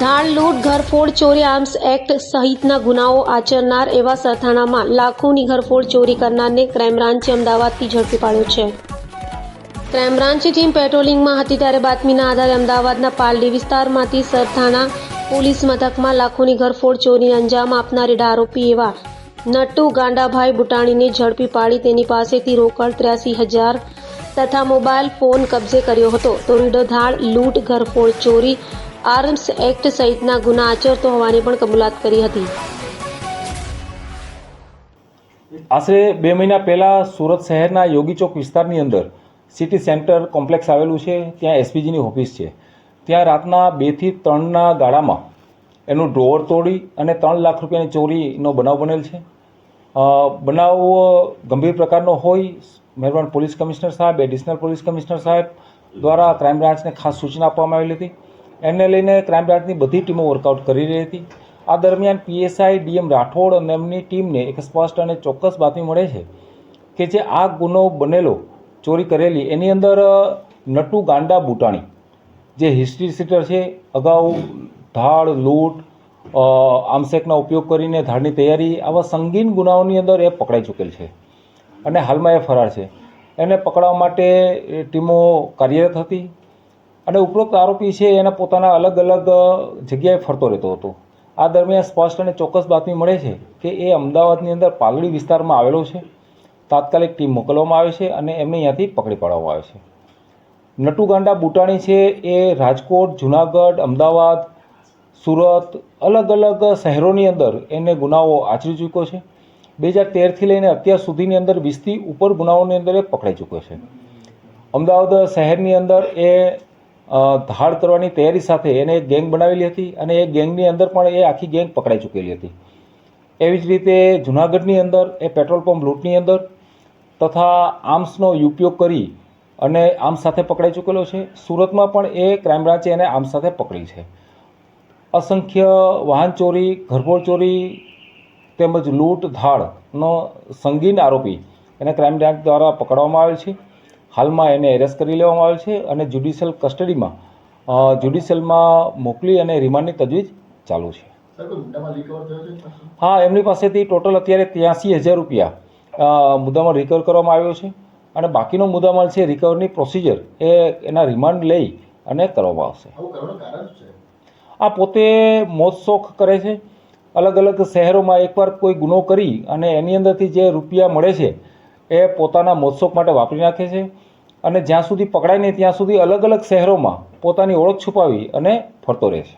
ધાડ લૂંટ, ઘરફોડ, ચોરી, arms act સહિતના ગુનાઓ આચરનાર એવા સરથાણામાં લાખોની ઘરફોડ ચોરી કરનારને ક્રાઇમ બ્રાન્ચે અમદાવાદથી ઝડપી પાડ્યો છે. ક્રાઇમ બ્રાન્ચની ટીમ પેટ્રોલિંગમાં હતી ત્યારે બાતમીના આધારે અમદાવાદના પાલડી વિસ્તારમાંથી સરથાણા પોલીસ મથકમાં લાખોની ઘરફોડ ચોરીને અંજામ આપનાર આરોપી એવા નટ્ટુ ગાંડાભાઈ બુટાણીને ઝડપી પાડી તેની પાસેથી રોકડ ત્ર્યાસી હજાર તથા મોબાઈલ ફોન કબજે કર્યો હતો. તો ધાડ, લૂંટ, ઘરફોડ, ચોરી, આર્મ્સ એક્ટ સહિતના ગુના આચરતો હોવાની પણ કબૂલાત કરી હતી. આશરે બે મહિના પહેલાં સુરત શહેરના યોગી ચોક વિસ્તારની અંદર સિટી સેન્ટર કોમ્પ્લેક્સ આવેલું છે. ત્યાં એસપીજીની ઓફિસ છે. ત્યાં રાતના બેથી ત્રણના ગાળામાં એનું ડ્રોવર તોડી અને ત્રણ લાખ રૂપિયાની ચોરીનો બનાવ બનેલ છે. બનાવ ગંભીર પ્રકારનો હોય, મહેરબાન પોલીસ કમિશનર સાહેબ, એડિશનલ પોલીસ કમિશનર સાહેબ દ્વારા ક્રાઇમ બ્રાન્ચને ખાસ સૂચના આપવામાં આવેલી હતી. એને લઈને ક્રાઇમ બ્રાન્ચની બધી ટીમો વર્કઆઉટ કરી રહી હતી. આ દરમિયાન પીએસઆઈ ડીએમ રાઠોડ અને એમની ટીમને એક સ્પષ્ટ અને ચોક્કસ બાતમી મળે છે કે જે આ ગુનો બનેલો, ચોરી કરેલી, એની અંદર નટુ ગાંડા બુટાણી, જે હિસ્ટ્રી સીટર છે, અગાઉ ધાડ, લૂંટ અ, આમસેકનો ઉપયોગ કરીને ધાડની તૈયારી આવા સંગીન ગુનાઓની અંદર એ પકડાઈ ચૂકેલ છે અને હાલમાં એ ફરાર છે. એને પકડવા માટે ટીમો કાર્યરત હતી અને ઉપરોક્ત આરોપી છે એના પોતાના અલગ અલગ જગ્યાએ ફરતો રહેતો હતો. આ દરમિયાન સ્પષ્ટ અને ચોક્કસ બાતમી મળે છે કે એ અમદાવાદની અંદર પાલડી વિસ્તારમાં આવેલો છે. તાત્કાલિક ટીમ મોકલવામાં આવે છે અને એમને અહીંયાથી પકડી પાડવામાં આવે છે. નટુગાંડા બુટાણી છે એ રાજકોટ જુનાગઢ અમદાવાદ સુરત અલગ અલગ શહેરોની અંદર એને ગુનાઓ આચરી ચૂક્યો છે. બે હજાર તેરથી લઈને અત્યાર સુધીની અંદર વીસથી ઉપર ગુનાઓની અંદર એ પકડાઈ ચૂક્યો છે. અમદાવાદ શહેરની અંદર એ ધાડ કરવાની તૈયારી સાથે એને એક ગેંગ બનાવેલી હતી અને એ ગેંગની અંદર પણ એ આખી ગેંગ પકડાઈ ચૂકેલી હતી. એવી જ રીતે જુનાગઢની અંદર એ પેટ્રોલ પંપ લૂંટની અંદર તથા આર્મ્સનો ઉપયોગ કરી અને આર્મ્સ સાથે પકડાઈ ચૂકેલો છે. સુરતમાં પણ એ ક્રાઇમ બ્રાન્ચે એને આર્મ્સ સાથે પકડી છે. અસંખ્ય વાહન ચોરી ઘરફોડ ચોરી તેમજ લૂંટ ધાડનો સંગીન આરોપી એને ક્રાઇમ બ્રાન્ચ દ્વારા પકડવામાં આવેલ છે. હાલમાં એને એરેસ્ટ કરી લેવામાં આવેલ છે અને જ્યુડિશિયલ કસ્ટડીમાં જ્યુડિશિયલમાં મોકલી અને રિમાન્ડની તજવીજ ચાલુ છે? હા એમની પાસેથી ટોટલ અત્યારે ત્યાંસી હજાર રૂપિયા મુદ્દામાં રિકવર કરવામાં આવ્યો છે અને બાકીનો મુદ્દામાલ છે રિકવરની પ્રોસિજર એ એના રિમાન્ડ લઈ અને કરવામાં આવશે. આ પોતે મોજશોખ કરે છે. અલગ અલગ શહેરોમાં એકવાર કોઈ ગુનો કરી અને એની અંદરથી જે રૂપિયા મળે છે, એ પોતાના મોજશોખ માટે વાપરી નાખે છે અને જ્યાં સુધી પકડાય નહીં, ત્યાં સુધી અલગ અલગ શહેરોમાં પોતાની ઓળખ છુપાવી અને ફરતો રહે છે.